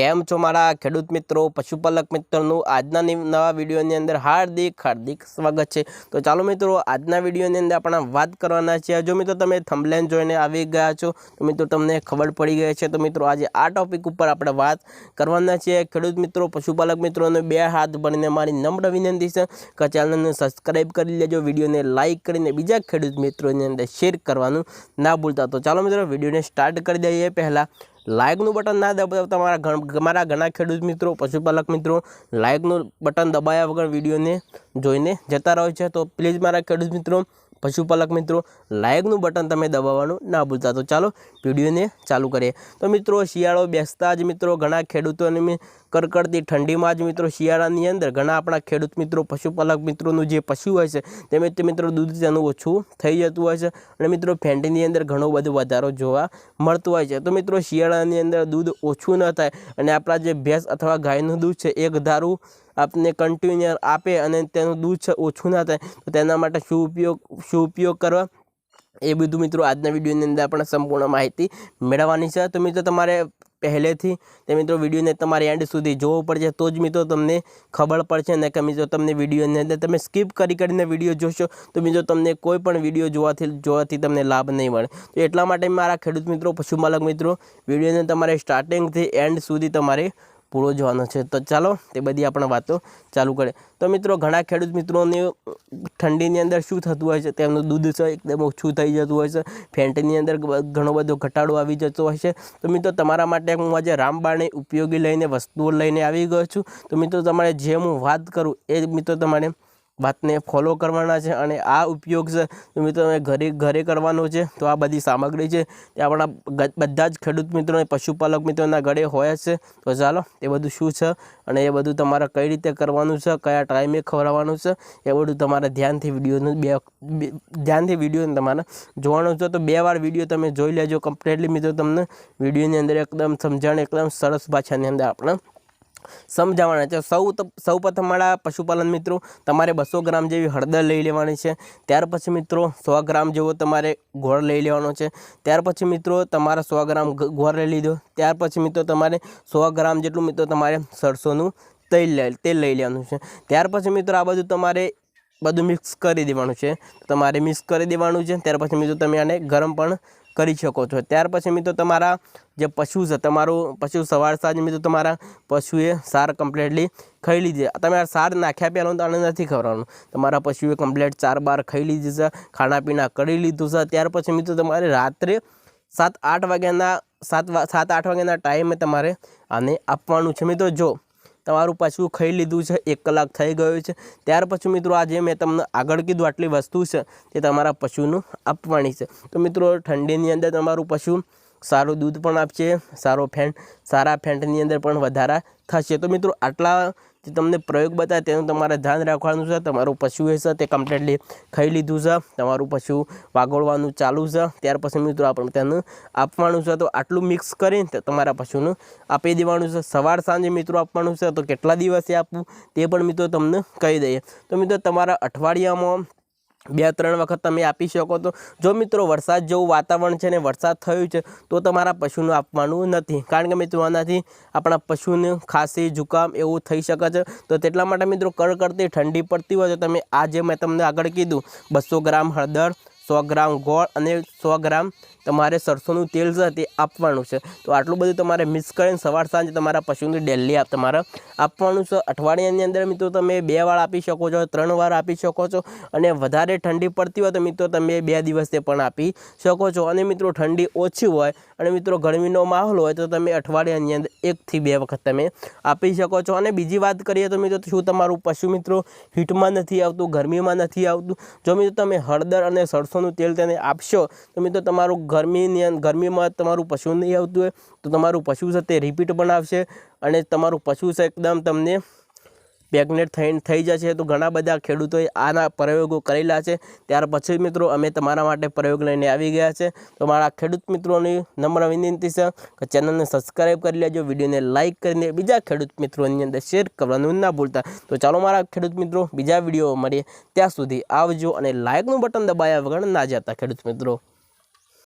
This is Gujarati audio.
કેમ છો મારા ખેડૂત મિત્રો, પશુપાલક મિત્રોનું? આજના નવા વિડીયોની અંદર હાર્દિક હાર્દિક સ્વાગત છે. તો ચાલો મિત્રો, આજના વિડીયોની અંદર આપણે વાત કરવાના છે જો મિત્રો તમે થંબલેન જોઈને આવી ગયા છો, તો મિત્રો તમને ખબર પડી ગઈ છે. તો મિત્રો, આજે આ ટોપિક ઉપર આપણે વાત કરવાના છીએ. ખેડૂત મિત્રો, પશુપાલક મિત્રોને બે હાથ ભરીને મારી નમ્ર વિનંતી છે કે ચેનલને સબસ્ક્રાઈબ કરી લેજો, વિડીયોને લાઇક કરીને બીજા ખેડૂત મિત્રોની અંદર શેર કરવાનું ના ભૂલતા. તો ચાલો મિત્રો, વિડીયોને સ્ટાર્ટ કરી દઈએ. પહેલાં લાઇકનું બટન ના દબાવતા તમારા મારા ઘણા ખેડૂત મિત્રો, પશુપાલક મિત્રો, લાઇકનું બટન દબાયા વગર વિડીયોને જોઈને જતા રહો છે. તો પ્લીઝ મારા ખેડૂત મિત્રો, પશુપાલક મિત્રો, લાઇકનું બટન તમે દબાવવાનું ના ભૂલતા. તો ચાલો વિડીયોને ચાલુ કરીએ. તો મિત્રો, શિયાળો બેસતા જ મિત્રો ઘણા ખેડૂતોને કડકડતી ઠંડીમાં જ મિત્રો શિયાળાની અંદર ઘણા આપણા ખેડૂત મિત્રો, પશુપાલક મિત્રોનું જે પશુ હોય છે તેમ તે મિત્રો દૂધ તેનું ઓછું થઈ જતું હોય છે અને મિત્રો ફેન્ટીની અંદર ઘણો બધો વધારો જોવા મળતો હોય છે. તો મિત્રો શિયાળાની અંદર દૂધ ઓછું ન થાય અને આપણા જે ભેંસ અથવા ગાયનું દૂધ છે, એક ધારું આપને કન્ટિન્યુ આપે અને તેનું દૂધ છે, ઓછું ના થાય, તો તેના માટે શું ઉપયોગ શું ઉપયોગ કરવા? એ બધું મિત્રો આજના વિડીયોની અંદર આપણે સંપૂર્ણ માહિતી મેળવવાની છે. તો મિત્રો તમારે પહેલેથી તે મિત્રો વિડીયોને તમારે એન્ડ સુધી જોવો પડશે, તો જ મિત્રો તમને ખબર પડશે. ને કે મિત્રો તમને વિડીયોની અંદર તમે સ્કીપ કરી કરીને વીડિયો જોશો, તો મિત્રો તમને કોઈ પણ વીડિયો જોવાથી જોવાથી તમને લાભ નહીં મળે. તો એટલા માટે મારા ખેડૂત મિત્રો, પશુપાલક મિત્રો, વિડીયોને તમારે સ્ટાર્ટિંગથી એન્ડ સુધી તમારે પૂરો જવાનો છે. તો ચાલો, તે બધી આપણે વાતો ચાલુ કરીએ. તો મિત્રો, ઘણા ખેડૂત મિત્રોને ઠંડીની અંદર શું થતું હોય છે? તેમનું દૂધ છે, એકદમ ઓછું થઈ જતું હોય છે. ફેન્ટની અંદર ઘણો બધો ઘટાડો આવી જતો હોય છે. તો મિત્રો, તમારા માટે હું આજે રામબાણી ઉપયોગી લઈને, વસ્તુઓ લઈને આવી ગયો છું. તો મિત્રો, તમારે જે હું વાત કરું, એ મિત્રો, તમારે વાતને ફોલો કરવાના છે અને આ ઉપયોગ મિત્રો ઘરે ઘરે કરવાનો છે. તો આ બધી સામગ્રી છે, તે આપણા બધા જ ખેડૂત મિત્રો પશુપાલક મિત્રોના ઘરે હોય છે. તો ચાલો, એ બધું શું છે અને એ બધું તમારે કઈ રીતે કરવાનું છે, કયા ટાઈમે ખવડાવવાનું છે, એ બધું તમારે ધ્યાનથી વિડીયોનું બે- ધ્યાનથી વિડીયોને તમારે જોવાનું છે. તો બે વાર વીડિયો તમે જોઈ લેજો કમ્પ્લીટલી મિત્રો, તમને વિડીયોની અંદર એકદમ સમજણ, એકદમ સરસ ભાષાની અંદર આપણે સમજાવવાના છે. સૌ તો- સૌ પ્રથમ મારા પશુપાલન મિત્રો, તમારે બસો ગ્રામ જેવી હળદર લઈ લેવાની છે. ત્યાર પછી મિત્રો, સો ગ્રામ જેવો તમારે ગોળ લઈ લેવાનો છે. ત્યાર પછી મિત્રો, તમારા સો ગ્રામ ગોળ લઈ લીધો. ત્યાર પછી મિત્રો, તમારે સો ગ્રામ જેટલું મિત્રો તમારે સરસોનું તેલ લઈ તેલ લઈ લેવાનું છે. ત્યાર પછી મિત્રો, આ બધું તમારે બધું મિક્સ કરી દેવાનું છે. તમારે મિક્સ કરી દેવાનું છે. ત્યાર પછી મિત્રો, તમે આને ગરમ પણ કરી શકો છો. ત્યાર પછી મિત્રો તમારા જે પશુ છે, તમારું પશુ સવાર સાંજ મિત્રો તમારા પશુએ સાર કમ્પ્લેટલી ખાઈ લીધી. તમે સાર નાખ્યા પહેલાં તો આને નથી ખવડાવવાનું. તમારા પશુએ કમ્પ્લેટ ચાર બાર ખાઈ લીધી છે, ખાણાપીણા કરી લીધું છે. ત્યાર પછી મિત્રો તમારે રાત્રે સાત આઠ વાગ્યાના સાત સાત આઠ વાગ્યાના ટાઈમે તમારે આને આપવાનું છે. મિત્રો જો તમારું પશુ ખાઈ લીધું છે, એક કલાક થઈ ગયો છે. ત્યાર પછી મિત્રો આજે મેં તમને આગળ કીધું આટલી વસ્તુ છે તે તમારા પશુનું આપવાની છે. તો મિત્રો ઠંડીની અંદર તમારું પશુ સારું દૂધ પણ આપશે, સારો ફેન્ટ સારા ફેન્ટની અંદર પણ વધારા થશે. તો મિત્રો આટલા જે તમને પ્રયોગ બતાવે તેનું તમારે ધ્યાન રાખવાનું છે. તમારું પશુ એ છે તે કમ્પ્લીટલી ખાઈ લીધું છે. તમારું પશુ વાગોળવાનું ચાલુ છે. ત્યાર પછી મિત્રો આપણે તેનું આપવાનું છે. તો આટલું મિક્સ કરીને તમારા પશુનું આપી દેવાનું છે. સવાર સાંજે મિત્રો આપવાનું છે. તો કેટલા દિવસે આપવું તે પણ મિત્રો તમને કહી દઈએ. તો મિત્રો તમારા અઠવાડિયામાં બે ત્રણ વખત તમે આપી શકો તો જો મિત્રો વરસાદ જેવું વાતાવરણ છે ને વરસાદ થયું છે, તો તમારા પશુનું આપવાનું નથી. કારણ કે મિત્રો આનાથી આપણા પશુને ખાંસી, જુકામ એવું થઈ શકે છે. તો તેટલા માટે મિત્રો કડકડતી ઠંડી પડતી હોય તો તમે આ જે મેં તમને આગળ કીધું, બસો ગ્રામ હળદર, સો ગ્રામ ગોળ અને સો ગ્રામ તમારે સરસોનું તેલ છે તે આપવાનું છે. તો આટલું બધું તમારે મિક્સ કરીને સવાર સાંજે તમારા પશુને ડેલી આપ તમારે આપવાનું છે. અઠવાડિયાની અંદર મિત્રો તમે બે વાર આપી શકો છો, ત્રણ વાર આપી શકો છો અને વધારે ઠંડી પડતી હોય તો મિત્રો તમે બે દિવસે પણ આપી શકો છો. અને મિત્રો ઠંડી ઓછી હોય અને મિત્રો ગરમીનો માહોલ હોય તો તમે અઠવાડિયાની અંદર એકથી બે વખત તમે આપી શકો છો. અને બીજી વાત કરીએ તો મિત્રો શું તમારું પશુ મિત્રો હીટમાં નથી આવતું, ગરમીમાં નથી આવતું? જો મિત્રો તમે હળદર અને સરસોનું તેલ તેને આપશો તો મિત્રો તમારું ગરમીની ગરમીમાં તમારું પશુ નહીં આવતું હોય, તો તમારું પશુ છે તે રિપીટ બનાવશે અને તમારું પશુ છે એકદમ તમને પ્રેગ્નેટ થઈને થઈ જશે. તો ઘણા બધા ખેડૂતોએ આના પ્રયોગો કરેલા છે. ત્યાર પછી મિત્રો અમે તમારા માટે પ્રયોગ લઈને આવી ગયા છે. તો મારા ખેડૂત મિત્રોની નમ્ર વિનંતી છે કે ચેનલને સબસ્ક્રાઈબ કરી લેજો, વિડીયોને લાઇક કરીને બીજા ખેડૂત મિત્રોની અંદર શેર કરવાનું ના ભૂલતા. તો ચાલો મારા ખેડૂત મિત્રો, બીજા વીડિયો મળીએ. ત્યાં સુધી આવજો અને લાઇકનું બટન દબાયા વગર ના જતા ખેડૂત મિત્રો.